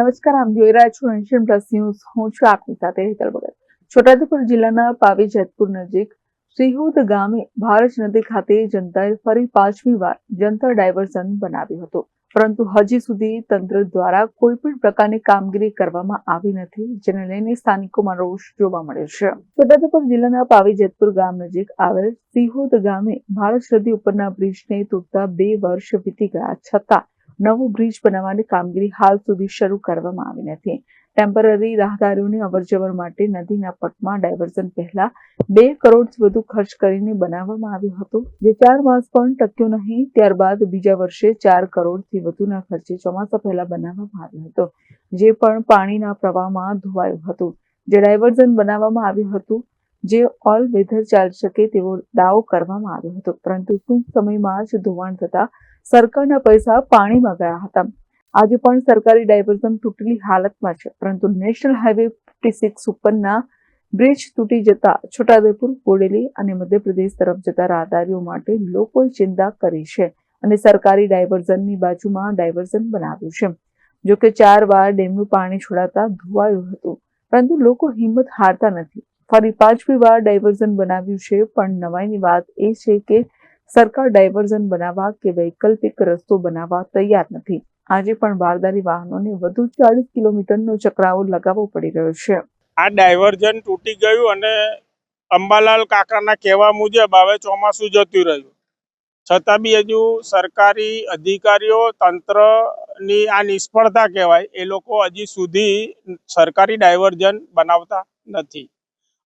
નમસ્કાર, આમ જોઈ રહ્યા છો નેશન પ્લસ ન્યૂઝ. હું છું આપની સાથે હેતલ ભગત. છોટાઉદેપુર જિલ્લાના પાવી જેતપુર નજીક શ્રીહુદ ગામે ભારત નદી ખાતે જનતાએ ફરી પાંચમી વાર જંતર ડાયવર્ઝન બનાવ્યું હતું. પરંતુ હજી સુધી તંત્ર દ્વારા કોઈ પણ પ્રકારની કામગીરી કરવામાં આવી નથી, જેને લઈને સ્થાનિકોમાં રોષ જોવા મળ્યો છે. છોટાઉદેપુર જિલ્લાના પાવી જેતપુર ગામ નજીક આવેલ સિહોદ ગામે ભારત નદી ઉપરના બ્રિજને તૂટતા બે વર્ષ વીતી ગયા. છતાં નવો બ્રિજ બનાવવાની કામગીરી હાલ સુધી શરૂ કરવામાં આવી નથી. ટેમ્પરરી રાહદારીઓની અવરજવર માટે નદીના પટમાં ડાયવર્ઝન પહેલા બે કરોડ વધુ ખર્ચ કરીને બનાવવામાં આવ્યું હતું. જે ચાર માસ પણ ટક્યું નહીં, ત્યારબાદ બીજા વર્ષે ચાર કરોડથી વધુના ખર્ચે ચોમાસા પહેલા બનાવવામાં આવ્યો હતો, જે પણ પાણીના પ્રવાહમાં ધોવાયું હતું. જે ડાયવર્ઝન બનાવવામાં આવ્યું હતું, જે ઓલ વેધર ચાલી શકે તેવો દાવો કરવામાં આવ્યો હતો. પરંતુ ટૂંક સમયમાં જ ધોવાણ થતા સરકારના પૈસા પાણીમાં ગયા હતા. આજે પણ સરકારી ડાયવર્ઝન તૂટેલી હાલતમાં છે, પરંતુ નેશનલ હાઈવે ફિફ્ટી સિક્સ ઉપરના બ્રિજ તૂટી જતા છોટાઉદેપુર, બોડેલી અને મધ્યપ્રદેશ તરફ જતા રાહદારીઓ માટે લોકોએ ચિંતા કરી છે અને સરકારી ડાયવર્ઝનની બાજુમાં ડાયવર્ઝન બનાવ્યું છે. જો કે ચાર વાર ડેમનું પાણી છોડાતા ધોવાયું હતું, પરંતુ લોકો હિંમત હારતા નથી. ફરી પાંચમી વાર ડાયવર્ઝન બનાવ્યું છે, પણ નવાઈની વાત એ છે કે સરકાર ડાયવર્ઝન બનાવવા કે વૈકલ્પિક રસ્તો બનાવવા તૈયાર નથી. આજે પણ બારદારી વાહનોને વધુ ચાલીસ કિલોમીટરનો ચક્રાવો લગાવવો પડી રહ્યો છે. આ ડાયવર્ઝન તૂટી ગયું અને અંબાલાલ કાકાના કહેવા મુજબ હવે ચોમાસું જતું રહ્યું. છતાં બી હજુ સરકારી અધિકારીઓ, તંત્રની આ નિષ્ફળતા કહેવાય, એ લોકો હજી સુધી સરકારી ડાયવર્ઝન બનાવતા નથી.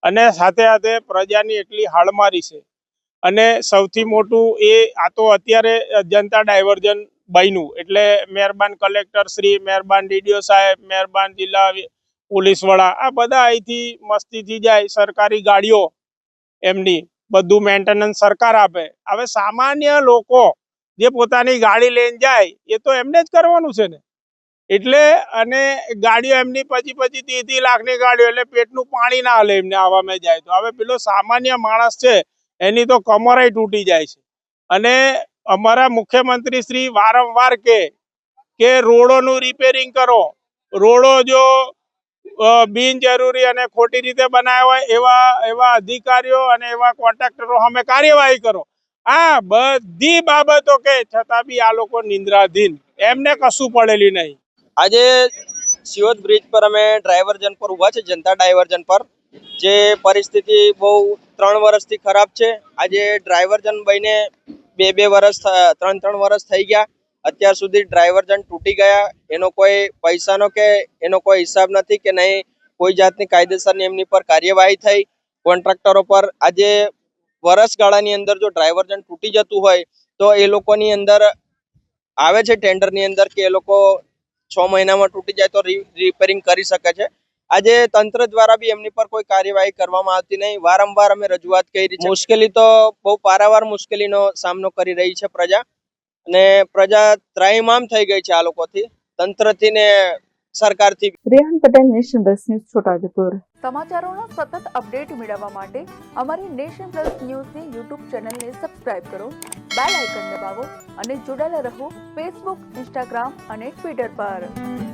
અને સાથે સાથે પ્રજાની એટલી હાડમારી છે અને સૌથી મોટું એ, આ તો અત્યારે જનતા ડાયવર્ઝન બન્યું. એટલે મહેરબાન કલેક્ટર શ્રી, મહેરબાન ડીડીઓ સાહેબ, મહેરબાન જિલ્લા પોલીસ વડા, આ બધા અહીંથી મસ્તીથી જાય, સરકારી ગાડીઓ એમની, બધું મેન્ટેનન્સ સરકાર આપે. હવે સામાન્ય લોકો જે પોતાની ગાડી લઈને જાય, એ તો એમને જ કરવાનું છે ને. એટલે, અને ગાડીઓ એમની પછી પછી ત્રીસ લાખની ગાડીઓ, એટલે પેટનું પાણી ના હલે એમને આવવામાં જાય તો. હવે પેલો સામાન્ય માણસ છે એની તો કમરાય તૂટી જાય છે. અને અમારા મુખ્યમંત્રી શ્રી વારંવાર કે કે રોડોનું રિપેરિંગ કરો. રોડો જો બિનજરૂરી અને ખોટી રીતે બનાવ્યા હોય, એવા એવા અધિકારીઓ અને એવા કોન્ટ્રાક્ટરો અમે કાર્યવાહી કરો. આ બધી બાબતો કે, છતાં બી આ લોકો નિંદ્રાધીન. એમને કશું પડેલી નહીં. આજે સિયોદ બ્રિજ પર અમે ડ્રાઈવર્જન પર ઊભા છે, જનતા ડાયવર્જન પર. જે પરિસ્થિતિ બહુ ત્રણ વર્ષથી ખરાબ છે. આજે ડ્રાઈવરજન બહીને બે બે વર્ષ ત્રણ ત્રણ વર્ષ થઈ ગયા. અત્યાર સુધી ડ્રાઈવરજન તૂટી ગયા. એનો કોઈ પૈસાનો કે એનો કોઈ હિસાબ નથી કે નહીં. કોઈ જાતની કાયદેસરની એમની પર કાર્યવાહી થઈ. કોન્ટ્રાક્ટરો પર આજે વર્ષગાળાની અંદર જો ડ્રાઈવરજન તૂટી જતું હોય, તો એ લોકોની અંદર આવે છે ટેન્ડરની અંદર કે એ લોકો છ મહિનામાં તૂટી જાય તો રિપેરિંગ કરી શકે છે. આજે તંત્ર દ્વારા બી એમની પર કોઈ કાર્યવાહી કરવામાં આવતી નહીં. વારંવાર અમે રજૂઆત કરી છે. મુશ્કેલી તો બહુ પારાવાર મુશ્કેલીનો સામનો કરી રહી છે પ્રજા. અને પ્રજા ત્રાહિમામ થઈ ગઈ છે આ લોકોથી. તંત્રથી ને સરકારથી Rehan Patel nation plus news Chhotaudepur. સમાચારોનો સતત અપડેટ મેળવવા માટે અમારી નેશન પ્લસ ન્યૂઝની યુટ્યુબ ચેનલને સબસ્ક્રાઇબ કરો બેલ આઇકન દબાવો અને જોડાયેલા રહો ફેસબુક ઇન્સ્ટાગ્રામ અને ટ્વિટર પર.